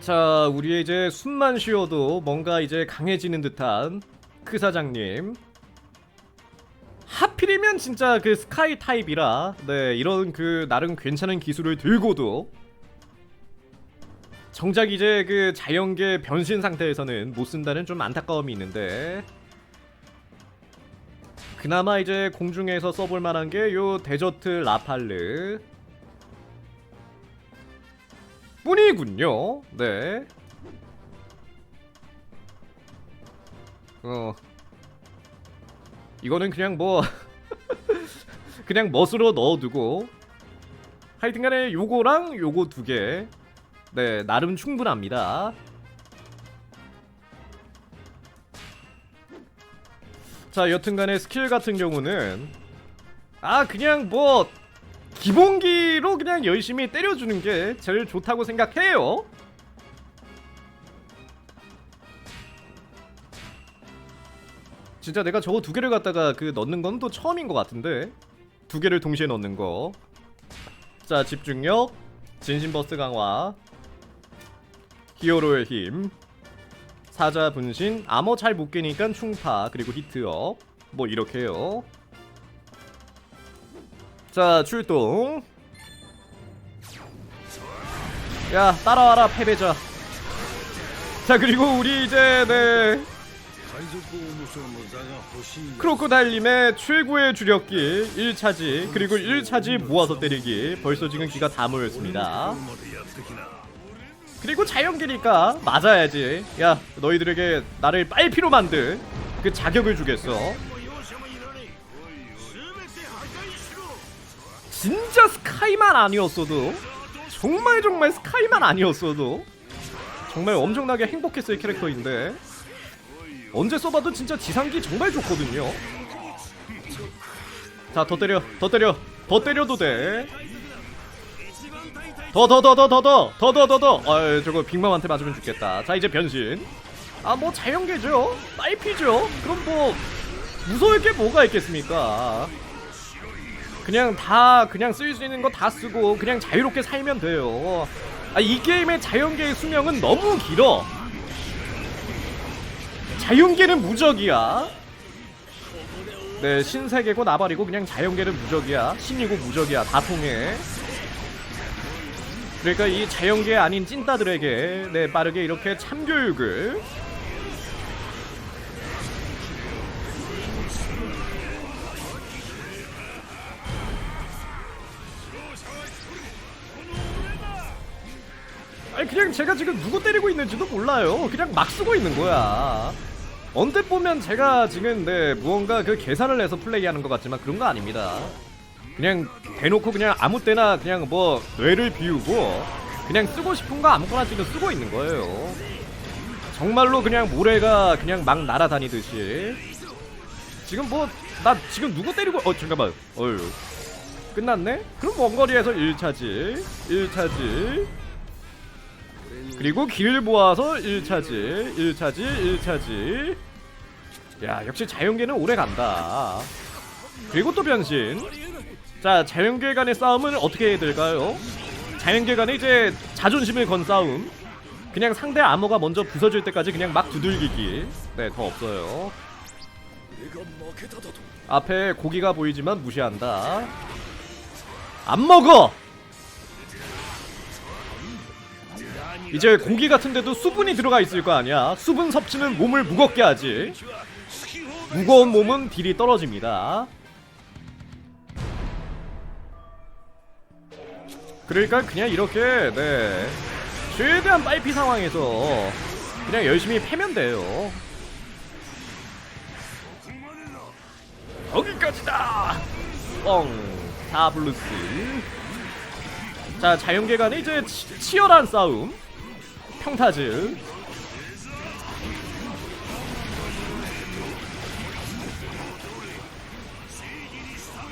자, 우리의 이제 숨만 쉬어도 뭔가 이제 강해지는 듯한 크 사장님. 하필이면 진짜 그 스카이 타입이라 네 이런 그 나름 괜찮은 기술을 들고도 정작 이제 그 자연계 변신 상태에서는 못 쓴다는 좀 안타까움이 있는데 그나마 이제 공중에서 써볼 만한 게 요 데저트 라팔르 뿐이군요. 네. 어. 이거는 그냥 뭐 그냥 멋으로 넣어두고 하여튼간에 요거랑 요거 두 개. 네, 나름 충분합니다. 자, 여튼간에 스킬 같은 경우는 아 그냥 뭐 기본기로 그냥 열심히 때려주는 게 제일 좋다고 생각해요. 진짜 내가 저거 두 개를 갖다가 그 넣는 건 또 처음인 것 같은데 두 개를 동시에 넣는 거. 자 집중력, 진심버스 강화, 히어로의 힘, 사자 분신, 암호 잘 못 깨니까 충파 그리고 히트업 뭐 이렇게요. 자 출동. 야 따라와라 패배자. 자 그리고 우리 이제 네. 크로코달님의 최고의 주력기 1차지. 그리고 1차지 모아서 때리기. 벌써 지금 기가 다 모였습니다. 그리고 자연기니까 맞아야지. 야 너희들에게 나를 빨피로 만들 그 자격을 주겠어. 진짜 스카이만 아니었어도 정말 정말 스카이만 아니었어도 정말 엄청나게 행복했을 캐릭터인데 언제 써봐도 진짜 지상기 정말 좋거든요. 자 더 때려 더 때려 더 때려도 돼. 더 더 더 더 더 더 더 더 더더. 아 저거 빅맘한테 맞으면 죽겠다. 자 이제 변신. 아 뭐 자연계죠? 빨피죠? 그럼 뭐 무서울 게 뭐가 있겠습니까 그냥 다 그냥 쓸 수 있는 거 다 쓰고 그냥 자유롭게 살면 돼요. 아, 이 게임의 자연계의 수명은 너무 길어. 자연계는 무적이야. 네, 신세계고 나발이고 그냥 자연계는 무적이야. 신이고 무적이야. 다 통해. 그러니까 이 자연계 아닌 찐따들에게 네 빠르게 이렇게 참교육을 그냥 제가 지금 누구 때리고 있는지도 몰라요. 그냥 막 쓰고 있는 거야. 언뜻 보면 제가 지금 네 무언가 그 계산을 해서 플레이하는 것 같지만 그런 거 아닙니다. 그냥 대놓고 그냥 아무 때나 그냥 뭐 뇌를 비우고 그냥 쓰고 싶은 거 아무거나 지금 쓰고 있는 거예요. 정말로 그냥 모래가 그냥 막 날아다니듯이 지금 뭐 나 지금 누구 때리고 어 잠깐만 어휴 끝났네? 그럼 원거리에서 1차지 1차지 그리고 길 모아서 1차지 1차지 1차지 야 역시 자연계는 오래 간다. 그리고 또 변신. 자 자연계 간의 싸움은 어떻게 해야 될까요? 자연계 간의 이제 자존심을 건 싸움. 그냥 상대 암호가 먼저 부서질 때까지 그냥 막 두들기기. 네더 없어요. 앞에 고기가 보이지만 무시한다. 안 먹어 이제 고기 같은데도 수분이 들어가 있을 거 아니야. 수분 섭취는 몸을 무겁게 하지. 무거운 몸은 딜이 떨어집니다. 그러니까 그냥 이렇게 네 최대한 빨피 상황에서 그냥 열심히 패면 돼요. 거기까지다. 뻥. 다블루스. 자 자연계 간의 이제 치, 치열한 싸움. 평타즈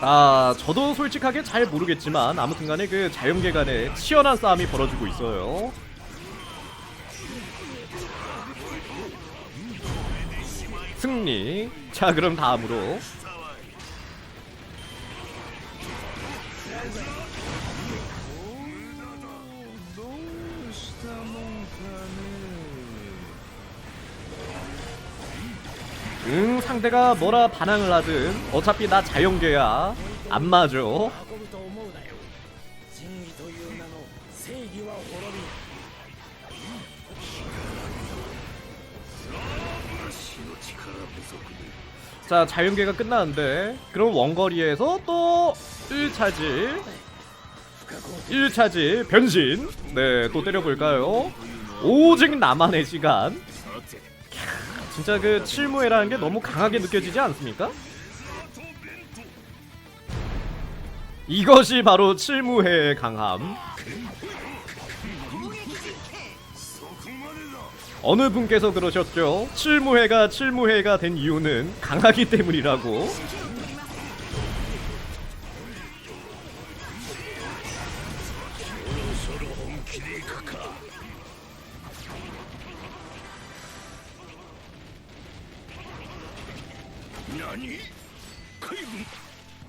아 저도 솔직하게 잘 모르겠지만 아무튼간에 그 자연계 간에 치열한 싸움이 벌어지고 있어요. 승리. 자 그럼 다음으로 응 상대가 뭐라 반항을 하든 어차피 나 자연계야. 안 맞아. 자 자연계가 끝나는데 그럼 원거리에서 또 1차지 1차지 변신. 네또 때려볼까요? 오직 나만의 시간. 진짜 그 칠무회라는 게 너무 강하게 느껴지지 않습니까? 이것이 바로 칠무해의 강함 어느 분께서 그러셨죠? 칠무해가 칠무해가 된 이유는 강하기 때문이라고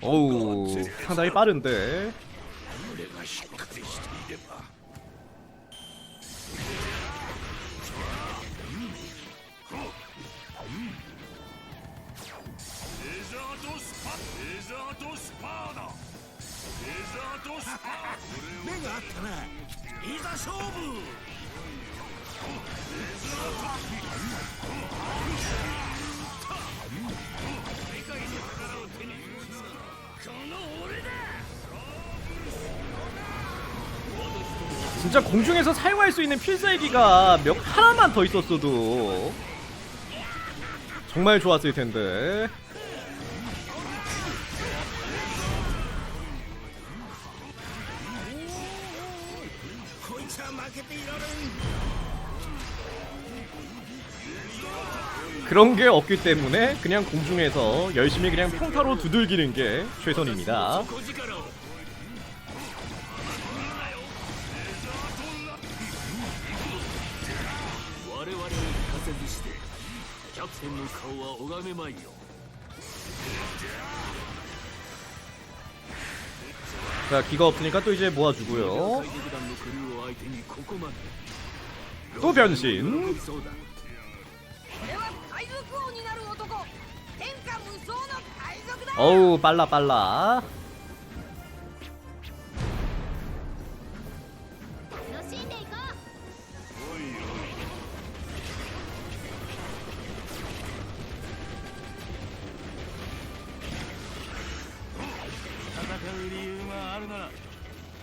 어우 상당히 빠른데 진짜 공중에서 사용할 수 있는 필살기가 몇 하나만 더 있었어도 정말 좋았을 텐데 그런 게 없기 때문에 그냥 공중에서 열심히 그냥 평타로 두들기는 게 최선입니다. キャプテンの顔は拝めまいよ 자 기가 없으니까 또 이제 모아주고요 海賊団のクルーを相手にここまで 또 변신 そうだ俺は海賊王になる男天下無双の海賊だ 어우 빨라 빨라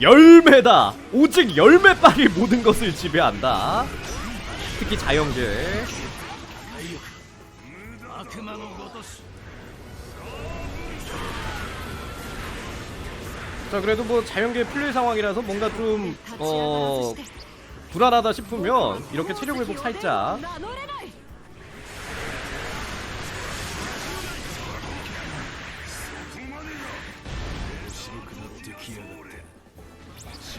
열매다. 오직 열매빨이 모든 것을 지배한다. 특히 자연계. 자 그래도 뭐 자연계 플레이 상황이라서 뭔가 좀 어 불안하다 싶으면 이렇게 체력 회복 살짝.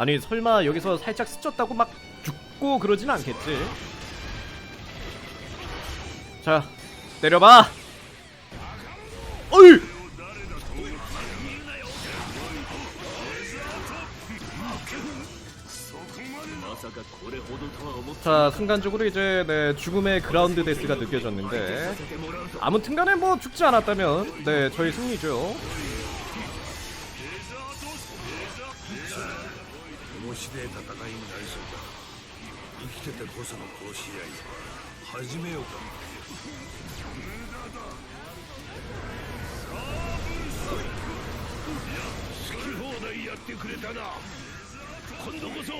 아니 설마 여기서 살짝 스쳤다고 막 죽고 그러진 않겠지? 자 때려봐! 어이! 자 순간적으로 이제 네, 죽음의 그라운드 데스가 느껴졌는데 아무튼간에 뭐 죽지 않았다면 네 저희 승리죠. で戦いになりそうだ。生きててこその殺し合い。始めようか。無駄だサーブルサイク好き放題やってくれたな。今度こそ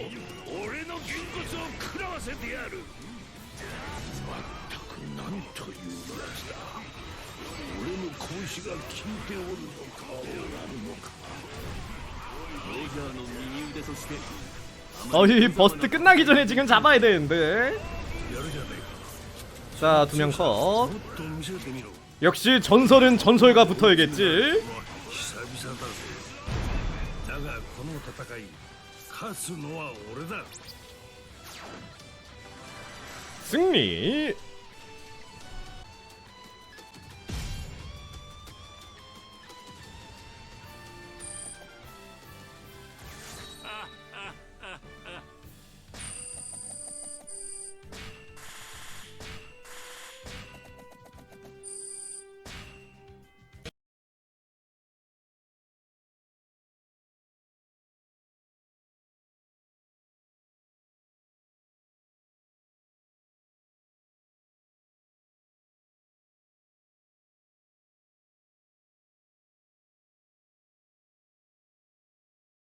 俺のげんこつを食らわせてやる。まったく何というやつだ。俺の格子が効いておるのかどうなるのか。ロジャーの右腕として 어이 버스트 끝나기 전에 지금 잡아야 되는데. 자 두 명 컷. 역시 전설은 전설과 붙어야겠지. 승리.